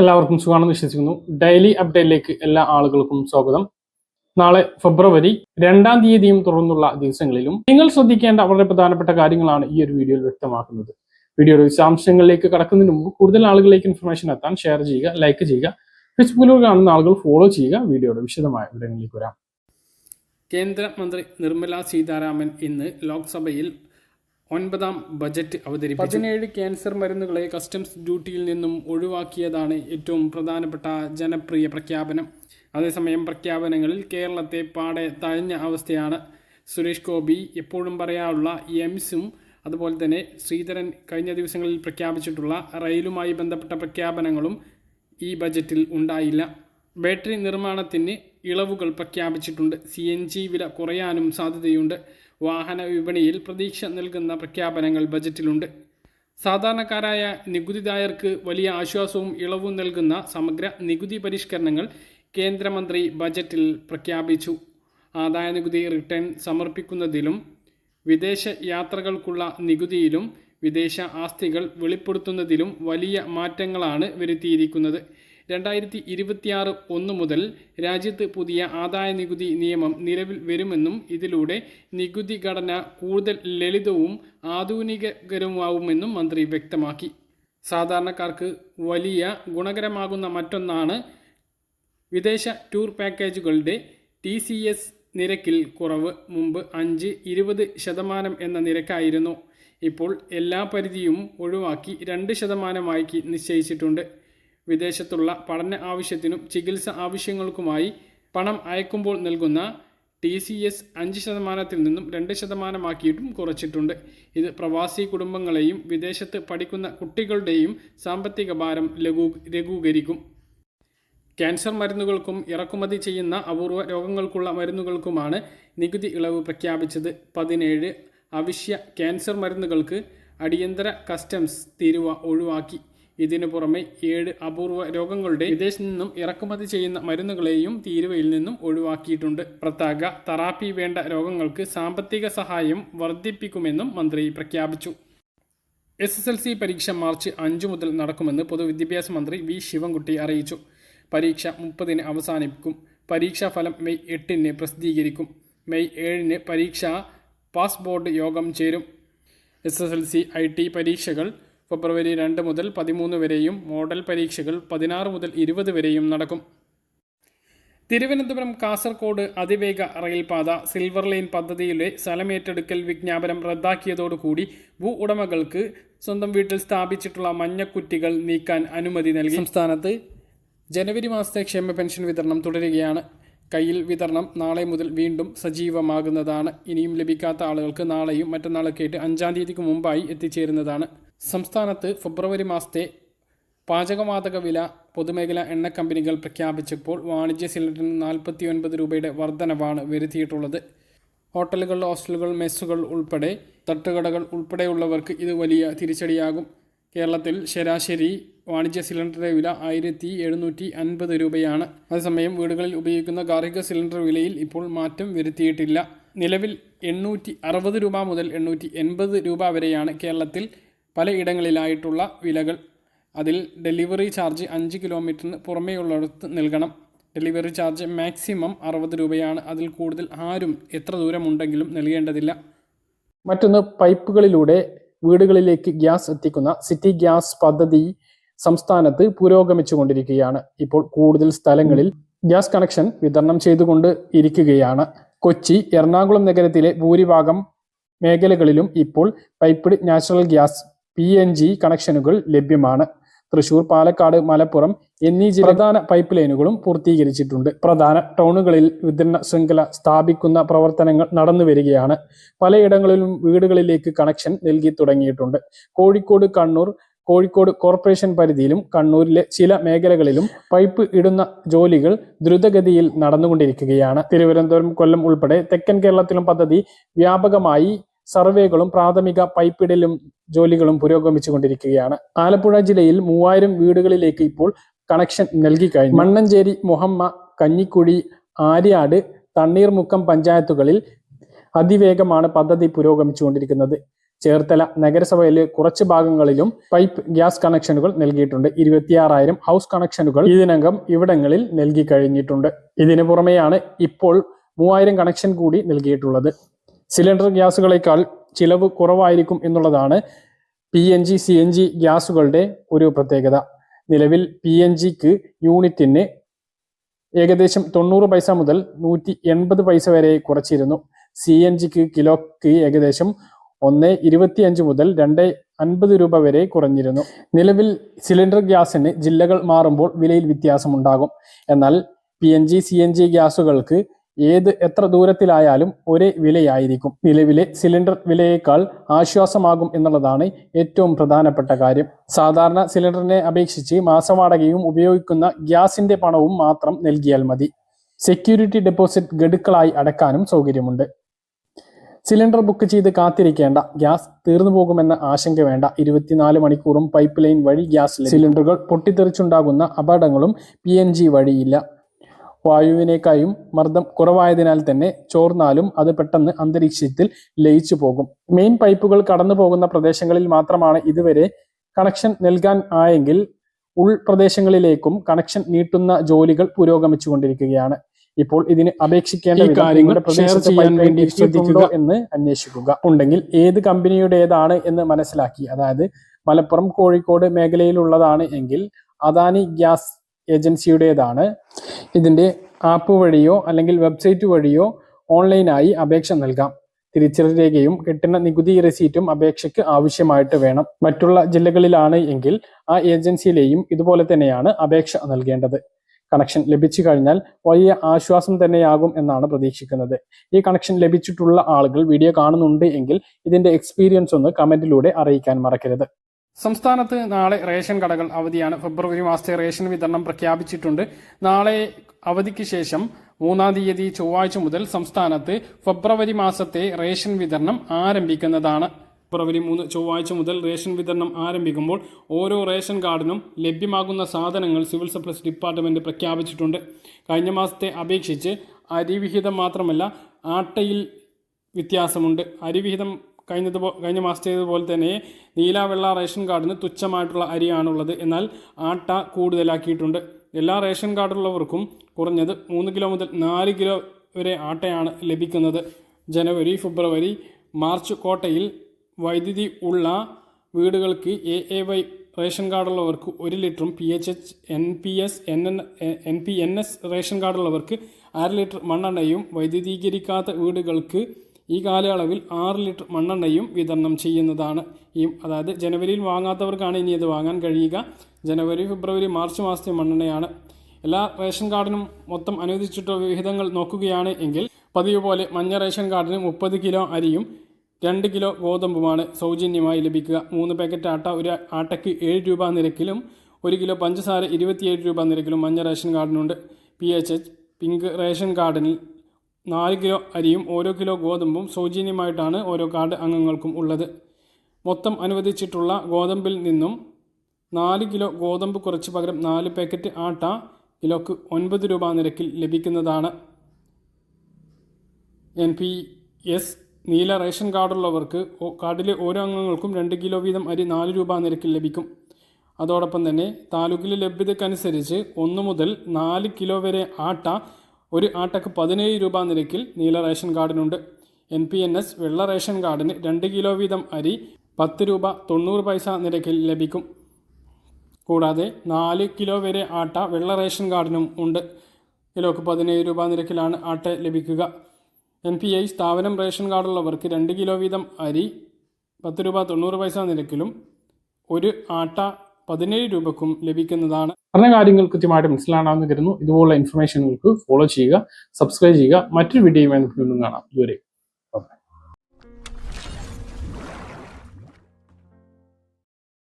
എല്ലാവർക്കും സുഖമാണെന്ന് വിശ്വസിക്കുന്നു. ഡെയിലി അപ്ഡേറ്റിലേക്ക് എല്ലാ ആളുകൾക്കും സ്വാഗതം. നാളെ ഫെബ്രുവരി രണ്ടാം തീയതിയും തുടർന്നുള്ള ദിവസങ്ങളിലും നിങ്ങൾ ശ്രദ്ധിക്കേണ്ട വളരെ പ്രധാനപ്പെട്ട കാര്യങ്ങളാണ് ഈ ഒരു വീഡിയോയിൽ വ്യക്തമാക്കുന്നത്. വീഡിയോയുടെ വിശദാംശങ്ങളിലേക്ക് കടക്കുന്നതിന് മുമ്പ് കൂടുതൽ ആളുകളിലേക്ക് ഇൻഫർമേഷൻ എത്താൻ ഷെയർ ചെയ്യുക ലൈക്ക് ചെയ്യുക ഫേസ്ബുക്കിലൂടെ കാണുന്ന ആളുകൾ ഫോളോ ചെയ്യുക. വീഡിയോയുടെ വിശദമായ വിവരങ്ങളിലേക്ക് വരാം. കേന്ദ്രമന്ത്രി നിർമ്മല സീതാരാമൻ ഇന്ന് ലോക്സഭയിൽ ഒൻപതാം ബജറ്റ് അവതരിപ്പിച്ചു. പതിനേഴ് ക്യാൻസർ മരുന്നുകളെ കസ്റ്റംസ് ഡ്യൂട്ടിയിൽ നിന്നും ഒഴിവാക്കിയതാണ് ഏറ്റവും പ്രധാനപ്പെട്ട ജനപ്രിയ പ്രഖ്യാപനം. അതേസമയം പ്രഖ്യാപനങ്ങളിൽ കേരളത്തെ പാടെ തഴഞ്ഞ അവസ്ഥയാണ് സുരേഷ് ഗോപി എപ്പോഴും പറയാറുള്ള എംസും അതുപോലെ തന്നെ ശ്രീധരൻ കഴിഞ്ഞ ദിവസങ്ങളിൽ പ്രഖ്യാപിച്ചിട്ടുള്ള റെയിലുമായി ബന്ധപ്പെട്ട പ്രഖ്യാപനങ്ങളും ഈ ബജറ്റിൽ ഉണ്ടായില്ല. ബാറ്ററി നിർമ്മാണത്തിന് ഇളവുകൾ പ്രഖ്യാപിച്ചിട്ടുണ്ട്. സി എൻ ജി വില കുറയാനും സാധ്യതയുണ്ട്. വാഹന വിപണിയിൽ പ്രതീക്ഷ നൽകുന്ന പ്രഖ്യാപനങ്ങൾ ബജറ്റിലുണ്ട്. സാധാരണക്കാരായ നികുതിദായർക്ക് വലിയ ആശ്വാസവും ഇളവും നൽകുന്ന സമഗ്ര നികുതി പരിഷ്കരണങ്ങൾ കേന്ദ്രമന്ത്രി ബജറ്റിൽ പ്രഖ്യാപിച്ചു. ആദായ നികുതി റിട്ടേൺ സമർപ്പിക്കുന്നതിലും വിദേശ യാത്രകൾക്കുള്ള നികുതിയിലും വിദേശ ആസ്തികൾ വെളിപ്പെടുത്തുന്നതിലും വലിയ മാറ്റങ്ങളാണ് വരുത്തിയിരിക്കുന്നത്. രണ്ടായിരത്തി ഇരുപത്തിയാറ് ഒന്ന് മുതൽ രാജ്യത്ത് പുതിയ ആദായ നികുതി നിയമം നിലവിൽ വരുമെന്നും ഇതിലൂടെ നികുതി ഘടന കൂടുതൽ ലളിതവും ആധുനികകരവുമാവുമെന്നും മന്ത്രി വ്യക്തമാക്കി. സാധാരണക്കാർക്ക് വലിയ ഗുണകരമാകുന്ന മറ്റൊന്നാണ് വിദേശ ടൂർ പാക്കേജുകളുടെ ടി സി എസ് നിരക്കിൽ കുറവ്. മുമ്പ് അഞ്ച് ഇരുപത് ശതമാനം എന്ന നിരക്കായിരുന്നു. ഇപ്പോൾ എല്ലാ പരിധിയും ഒഴിവാക്കി രണ്ട് ശതമാനമാക്കി നിശ്ചയിച്ചിട്ടുണ്ട്. വിദേശത്തുള്ള പഠന ആവശ്യത്തിനും ചികിത്സ ആവശ്യങ്ങൾക്കുമായി പണം അയക്കുമ്പോൾ നൽകുന്ന ടി സി എസ് അഞ്ച് ശതമാനത്തിൽ നിന്നും രണ്ട് ശതമാനമാക്കിയിട്ടും കുറച്ചിട്ടുണ്ട്. ഇത് പ്രവാസി കുടുംബങ്ങളെയും വിദേശത്ത് പഠിക്കുന്ന കുട്ടികളുടെയും സാമ്പത്തിക ഭാരം ലഘൂ ലഘൂകരിക്കും. ക്യാൻസർ മരുന്നുകൾക്കും ഇറക്കുമതി ചെയ്യുന്ന അപൂർവ രോഗങ്ങൾക്കുള്ള മരുന്നുകൾക്കുമാണ് നികുതി ഇളവ് പ്രഖ്യാപിച്ചത്. പതിനേഴ് അവശ്യ ക്യാൻസർ മരുന്നുകൾക്ക് അടിയന്തര കസ്റ്റംസ് തീരുവ ഒഴിവാക്കി. ഇതിനു പുറമെ ഏഴ് അപൂർവ രോഗങ്ങളുടെ വിദേശത്ത് നിന്നും ഇറക്കുമതി ചെയ്യുന്ന മരുന്നുകളെയും തീരുവയിൽ നിന്നും ഒഴിവാക്കിയിട്ടുണ്ട്. പ്രത്യേക തെറാപ്പി വേണ്ട രോഗങ്ങൾക്ക് സാമ്പത്തിക സഹായം വർദ്ധിപ്പിക്കുമെന്നും മന്ത്രി പ്രഖ്യാപിച്ചു. എസ് എസ് എൽ സി പരീക്ഷ മാർച്ച് അഞ്ച് മുതൽ നടക്കുമെന്ന് പൊതുവിദ്യാഭ്യാസ മന്ത്രി വി ശിവൻകുട്ടി അറിയിച്ചു. പരീക്ഷ മുപ്പതിന് അവസാനിപ്പിക്കും. പരീക്ഷാ ഫലം മെയ് എട്ടിന് പ്രസിദ്ധീകരിക്കും. മെയ് ഏഴിന് പരീക്ഷാ പാസ് ബോർഡ് യോഗം ചേരും. S S L C I T പരീക്ഷകൾ ഫെബ്രുവരി രണ്ട് മുതൽ പതിമൂന്ന് വരെയും മോഡൽ പരീക്ഷകൾ പതിനാറ് മുതൽ ഇരുപത് വരെയും നടക്കും. തിരുവനന്തപുരം കാസർഗോഡ് അതിവേഗ റെയിൽപാത സിൽവർ ലൈൻ പദ്ധതിയിലെ സ്ഥലമേറ്റെടുക്കൽ വിജ്ഞാപനം റദ്ദാക്കിയതോടുകൂടി ഭൂ ഉടമകൾക്ക് സ്വന്തം വീട്ടിൽ സ്ഥാപിച്ചിട്ടുള്ള മഞ്ഞക്കുറ്റികൾ നീക്കാൻ അനുമതി നൽകി. സംസ്ഥാനത്ത് ജനുവരി മാസത്തെ ക്ഷേമ പെൻഷൻ വിതരണം തുടരുകയാണ്. കയ്യിൽ വിതരണം നാളെ മുതൽ വീണ്ടും സജീവമാകുന്നതാണ്. ഇനിയും ലഭിക്കാത്ത ആളുകൾക്ക് നാളെയും മറ്റന്നാളൊക്കെ ആയിട്ട് അഞ്ചാം തീയതിക്ക് മുമ്പായി എത്തിച്ചേരുന്നതാണ്. സംസ്ഥാനത്ത് ഫെബ്രുവരി മാസത്തെ പാചകവാതക വില പൊതുമേഖല എണ്ണ കമ്പനികൾ പ്രഖ്യാപിച്ചപ്പോൾ വാണിജ്യ സിലിണ്ടറിന് നാൽപ്പത്തി ഒൻപത് രൂപയുടെ വർധനവാണ് വരുത്തിയിട്ടുള്ളത്. ഹോട്ടലുകൾ ഹോസ്റ്റലുകൾ മെസ്സുകൾ ഉൾപ്പെടെ തട്ടുകടകൾ ഉൾപ്പെടെയുള്ളവർക്ക് ഇത് വലിയ തിരിച്ചടിയാകും. കേരളത്തിൽ ശരാശരി വാണിജ്യ സിലിണ്ടറിന്റെ വില ആയിരത്തി എഴുന്നൂറ്റി അൻപത് രൂപയാണ്. അതേസമയം വീടുകളിൽ ഉപയോഗിക്കുന്ന ഗാർഹിക സിലിണ്ടർ വിലയിൽ ഇപ്പോൾ മാറ്റം വരുത്തിയിട്ടില്ല. നിലവിൽ എണ്ണൂറ്റി അറുപത് രൂപ മുതൽ എണ്ണൂറ്റി എൺപത് രൂപ വരെയാണ് കേരളത്തിൽ പലയിടങ്ങളിലായിട്ടുള്ള വിലകൾ. അതിൽ ഡെലിവറി ചാർജ് അഞ്ച് കിലോമീറ്ററിന് പുറമേയുള്ളിടത്ത് നൽകണം. ഡെലിവറി ചാർജ് മാക്സിമം അറുപത് രൂപയാണ്. അതിൽ കൂടുതൽ ആരും എത്ര ദൂരമുണ്ടെങ്കിലും നൽകേണ്ടതില്ല. മറ്റൊന്ന് പൈപ്പുകളിലൂടെ വീടുകളിലേക്ക് ഗ്യാസ് എത്തിക്കുന്ന സിറ്റി ഗ്യാസ് പദ്ധതി സംസ്ഥാനത്ത് പുരോഗമിച്ചുകൊണ്ടിരിക്കുകയാണ്. ഇപ്പോൾ കൂടുതൽ സ്ഥലങ്ങളിൽ ഗ്യാസ് കണക്ഷൻ വിതരണം ചെയ്തുകൊണ്ട് ഇരിക്കുകയാണ്. കൊച്ചി എറണാകുളം നഗരത്തിലെ ഭൂരിഭാഗം മേഖലകളിലും ഇപ്പോൾ piped natural gas P N G കണക്ഷനുകൾ ലഭ്യമാണ്. തൃശൂർ പാലക്കാട് മലപ്പുറം എന്നീ പ്രധാന പൈപ്പ് ലൈനുകളും പൂർത്തീകരിച്ചിട്ടുണ്ട്. പ്രധാന ടൗണുകളിൽ വിതരണ ശൃംഖല സ്ഥാപിക്കുന്ന പ്രവർത്തനങ്ങൾ നടന്നു വരികയാണ്. പലയിടങ്ങളിലും വീടുകളിലേക്ക് കണക്ഷൻ നൽകി തുടങ്ങിയിട്ടുണ്ട്. കോഴിക്കോട് കണ്ണൂർ കോഴിക്കോട് കോർപ്പറേഷൻ പരിധിയിലും കണ്ണൂരിലെ ചില മേഖലകളിലും പൈപ്പ് ഇടുന്ന ജോലികൾ ദ്രുതഗതിയിൽ നടന്നുകൊണ്ടിരിക്കുകയാണ്. തിരുവനന്തപുരം കൊല്ലം ഉൾപ്പെടെ തെക്കൻ കേരളത്തിലും പദ്ധതി വ്യാപകമായി സർവേകളും പ്രാഥമിക പൈപ്പിടലും ജോലികളും പുരോഗമിച്ചുകൊണ്ടിരിക്കുകയാണ്. ആലപ്പുഴ ജില്ലയിൽ മൂവായിരം വീടുകളിലേക്ക് ഇപ്പോൾ കണക്ഷൻ നൽകി കഴിഞ്ഞു. മണ്ണഞ്ചേരി മുഹമ്മ കഞ്ഞിക്കുഴി ആര്യാട് തണ്ണീർമുക്കം പഞ്ചായത്തുകളിൽ അതിവേഗമാണ് പദ്ധതി പുരോഗമിച്ചുകൊണ്ടിരിക്കുന്നത്. ചേർത്തല നഗരസഭയിലെ കുറച്ച് ഭാഗങ്ങളിലും പൈപ്പ് ഗ്യാസ് കണക്ഷനുകൾ നൽകിയിട്ടുണ്ട്. ഇരുപത്തിയാറായിരം ഹൗസ് കണക്ഷനുകൾ ഇതിനകം ഇവിടങ്ങളിൽ നൽകി കഴിഞ്ഞിട്ടുണ്ട്. ഇതിനു പുറമെയാണ് ഇപ്പോൾ മൂവായിരം കണക്ഷൻ കൂടി നൽകിയിട്ടുള്ളത്. സിലിണ്ടർ ഗ്യാസുകളേക്കാൾ ചിലവ് കുറവായിരിക്കും എന്നുള്ളതാണ് P N G C N G ഗ്യാസുകളുടെ ഒരു പ്രത്യേകത. നിലവിൽ പി എൻ ജിക്ക് യൂണിറ്റിന് ഏകദേശം തൊണ്ണൂറ് പൈസ മുതൽ നൂറ്റി എൺപത് പൈസ വരെ കുറച്ചിരുന്നു. സി എൻ ജിക്ക് കിലോക്ക് ഏകദേശം ഒന്ന് ഇരുപത്തിയഞ്ച് മുതൽ രണ്ട് അൻപത് രൂപ വരെ കുറഞ്ഞിരുന്നു. നിലവിൽ സിലിണ്ടർ ഗ്യാസിന് ജില്ലകൾ മാറുമ്പോൾ വിലയിൽ വ്യത്യാസമുണ്ടാകും. എന്നാൽ P N G C N G ഗ്യാസുകൾക്ക് ഏത് എത്ര ദൂരത്തിലായാലും ഒരേ വിലയായിരിക്കും. നിലവിലെ സിലിണ്ടർ വിലയേക്കാൾ ആശ്വാസമാകും എന്നുള്ളതാണ് ഏറ്റവും പ്രധാനപ്പെട്ട കാര്യം. സാധാരണ സിലിണ്ടറിനെ അപേക്ഷിച്ച് മാസവാടകയും ഉപയോഗിക്കുന്ന ഗ്യാസിന്റെ പണവും മാത്രം നൽകിയാൽ മതി. സെക്യൂരിറ്റി ഡെപ്പോസിറ്റ് ഗഡുക്കളായി അടക്കാനും സൗകര്യമുണ്ട്. സിലിണ്ടർ ബുക്ക് ചെയ്ത് കാത്തിരിക്കേണ്ട. ഗ്യാസ് തീർന്നു പോകുമെന്ന ആശങ്ക വേണ്ട. ഇരുപത്തിനാല് മണിക്കൂറും പൈപ്പ് ലൈൻ വഴി ഗ്യാസ് സിലിണ്ടറുകൾ പൊട്ടിത്തെറിച്ചുണ്ടാകുന്ന അപകടങ്ങളും പി വഴിയില്ല. വായുവിനേക്കായും മർദ്ദം കുറവായതിനാൽ തന്നെ ചോർന്നാലും അത് പെട്ടെന്ന് അന്തരീക്ഷത്തിൽ ലയിച്ചു പോകും. മെയിൻ പൈപ്പുകൾ കടന്നു പോകുന്ന പ്രദേശങ്ങളിൽ മാത്രമാണ് ഇതുവരെ കണക്ഷൻ നൽകാൻ ആയെങ്കിൽ ഉൾപ്രദേശങ്ങളിലേക്കും കണക്ഷൻ നീട്ടുന്ന ജോലികൾ പുരോഗമിച്ചുകൊണ്ടിരിക്കുകയാണ്. ഇപ്പോൾ ഇതിന് അപേക്ഷിക്കേണ്ട കാര്യങ്ങൾ ചെയ്യാൻ വേണ്ടി ശ്രദ്ധിക്കുക. എന്ന് അന്വേഷിക്കുക. ഉണ്ടെങ്കിൽ ഏത് കമ്പനിയുടേതാണ് എന്ന് മനസ്സിലാക്കി. അതായത് മലപ്പുറം കോഴിക്കോട് മേഖലയിലുള്ളതാണ് എങ്കിൽ അദാനി ഗ്യാസ് ഏജൻസിയുടേതാണ്. ഇതിന്റെ ആപ്പ് വഴിയോ അല്ലെങ്കിൽ വെബ്സൈറ്റ് വഴിയോ ഓൺലൈനായി അപേക്ഷ നൽകാം. തിരിച്ചറി രേഖയും കിട്ടുന്ന നികുതി റെസീറ്റും അപേക്ഷയ്ക്ക് ആവശ്യമായിട്ട് വേണം. മറ്റുള്ള ജില്ലകളിലാണ് എങ്കിൽ ആ ഏജൻസിയിലെയും ഇതുപോലെ തന്നെയാണ് അപേക്ഷ നൽകേണ്ടത്. കണക്ഷൻ ലഭിച്ചു കഴിഞ്ഞാൽ വലിയ ആശ്വാസം തന്നെയാകും എന്നാണ് പ്രതീക്ഷിക്കുന്നത്. ഈ കണക്ഷൻ ലഭിച്ചിട്ടുള്ള ആളുകൾ വീഡിയോ കാണുന്നുണ്ട് എങ്കിൽ ഇതിന്റെ എക്സ്പീരിയൻസ് ഒന്ന് കമന്റിലൂടെ അറിയിക്കാൻ മറക്കരുത്. സംസ്ഥാനത്ത് നാളെ റേഷൻ കടകൾ അവധിയാണ്. ഫെബ്രുവരി മാസത്തെ റേഷൻ വിതരണം പ്രഖ്യാപിച്ചിട്ടുണ്ട്. നാളെ അവധിക്ക് ശേഷം മൂന്നാം തീയതി ചൊവ്വാഴ്ച മുതൽ സംസ്ഥാനത്ത് ഫെബ്രുവരി മാസത്തെ റേഷൻ വിതരണം ആരംഭിക്കുന്നതാണ്. ഫെബ്രുവരി മൂന്ന് ചൊവ്വാഴ്ച മുതൽ റേഷൻ വിതരണം ആരംഭിക്കുമ്പോൾ ഓരോ റേഷൻ കാർഡിനും ലഭ്യമാകുന്ന സാധനങ്ങൾ സിവിൽ സപ്ലൈസ് ഡിപ്പാർട്ട്മെന്റ് പ്രഖ്യാപിച്ചിട്ടുണ്ട്. കഴിഞ്ഞ മാസത്തെ അപേക്ഷിച്ച് അരിവിഹിതം മാത്രമല്ല ആട്ടയിൽ വ്യത്യാസമുണ്ട്. അരിവിഹിതം കഴിഞ്ഞത് കഴിഞ്ഞ മാസത്തേതുപോലെ തന്നെ നീല വെള്ള റേഷൻ കാർഡിന് തുച്ഛമായിട്ടുള്ള അരിയാണുള്ളത്. എന്നാൽ ആട്ട കൂടുതലാക്കിയിട്ടുണ്ട്. എല്ലാ റേഷൻ കാർഡുള്ളവർക്കും കുറഞ്ഞത് മൂന്ന് കിലോ മുതൽ നാല് കിലോ വരെ ആട്ടയാണ് ലഭിക്കുന്നത്. ജനുവരി ഫെബ്രുവരി മാർച്ച് കോട്ടയിൽ വൈദ്യുതി ഉള്ള വീടുകൾക്ക് എ എ വൈ റേഷൻ കാർഡുള്ളവർക്ക് ഒരു ലിറ്ററും P H H N P S N N N P N S ration കാർഡുള്ളവർക്ക് അര ലിറ്റർ മണ്ണെണ്ണയും വൈദ്യുതീകരിക്കാത്ത വീടുകൾക്ക് ഈ കാലയളവിൽ ആറ് ലിറ്റർ മണ്ണെണ്ണയും വിതരണം ചെയ്യുന്നതാണ്. ഈ അതായത് ജനുവരിയിൽ വാങ്ങാത്തവർക്കാണ് ഇനി ഇത് വാങ്ങാൻ കഴിയുക. ജനുവരി ഫെബ്രുവരി മാർച്ച് മാസത്തെ മണ്ണെണ്ണയാണ്. എല്ലാ റേഷൻ കാർഡിനും മൊത്തം അനുവദിച്ചിട്ടുള്ള വിഹിതങ്ങൾ നോക്കുകയാണ് എങ്കിൽ പതിവ് പോലെ മഞ്ഞ റേഷൻ കാർഡിന് മുപ്പത് കിലോ അരിയും രണ്ട് കിലോ ഗോതമ്പുമാണ് സൗജന്യമായി ലഭിക്കുക. മൂന്ന് പാക്കറ്റ് ആട്ട ഒരു ആട്ടയ്ക്ക് ഏഴ് രൂപ നിരക്കിലും ഒരു കിലോ പഞ്ചസാര ഇരുപത്തിയേഴ് രൂപ നിരക്കിലും മഞ്ഞ ration കാർഡിനുണ്ട്. P H H pink ration കാർഡിന് നാല് കിലോ അരിയും ഓരോ കിലോ ഗോതമ്പും സൗജന്യമായിട്ടാണ് ഓരോ കാർഡ് അംഗങ്ങൾക്കും ഉള്ളത്. മൊത്തം അനുവദിച്ചിട്ടുള്ള ഗോതമ്പിൽ നിന്നും നാല് കിലോ ഗോതമ്പ് കുറച്ച് പകരം നാല് പാക്കറ്റ് ആട്ട കിലോക്ക് ഒൻപത് രൂപ നിരക്കിൽ ലഭിക്കുന്നതാണ്. എൻ പി എസ് നീല റേഷൻ കാർഡുള്ളവർക്ക് കാർഡിലെ ഓരോ അംഗങ്ങൾക്കും രണ്ട് കിലോ വീതം അരി നാല് രൂപ നിരക്കിൽ ലഭിക്കും. അതോടൊപ്പം തന്നെ താലൂക്കിലെ ലഭ്യതക്കനുസരിച്ച് ഒന്ന് മുതൽ നാല് കിലോ വരെ ആട്ട ഒരു ആട്ടക്ക് പതിനേഴ് രൂപ നിരക്കിൽ നീല റേഷൻ കാർഡിനുണ്ട്. എൻ പി എൻ എസ് വെള്ള റേഷൻ കാർഡിന് രണ്ട് കിലോ വീതം അരി പത്ത് രൂപ തൊണ്ണൂറ് പൈസ നിരക്കിൽ ലഭിക്കും. കൂടാതെ നാല് കിലോ വരെ ആട്ട വെള്ള റേഷൻ കാർഡിനും ഉണ്ട്. കിലോക്ക് പതിനേഴ് രൂപ നിരക്കിലാണ് ആട്ട ലഭിക്കുക. എൻ പി ഐ സ്ഥാപനം റേഷൻ കാർഡുള്ളവർക്ക് രണ്ട് കിലോ വീതം അരി പത്ത് രൂപ തൊണ്ണൂറ് പൈസ നിരക്കിലും ഒരു ആട്ട പതിനേഴ് രൂപക്കും ലഭിക്കുന്നതാണ്. പറഞ്ഞ കാര്യങ്ങൾ കൃത്യമായിട്ട് മനസ്സിലാണെന്ന് കരുതുന്നു. ഇതുപോലുള്ള ഇൻഫർമേഷനുകൾക്ക് ഫോളോ ചെയ്യുക സബ്സ്ക്രൈബ് ചെയ്യുക. മറ്റൊരു വീഡിയോയുമായി നമുക്ക് വീണ്ടും കാണാം. ഇതുവരെ.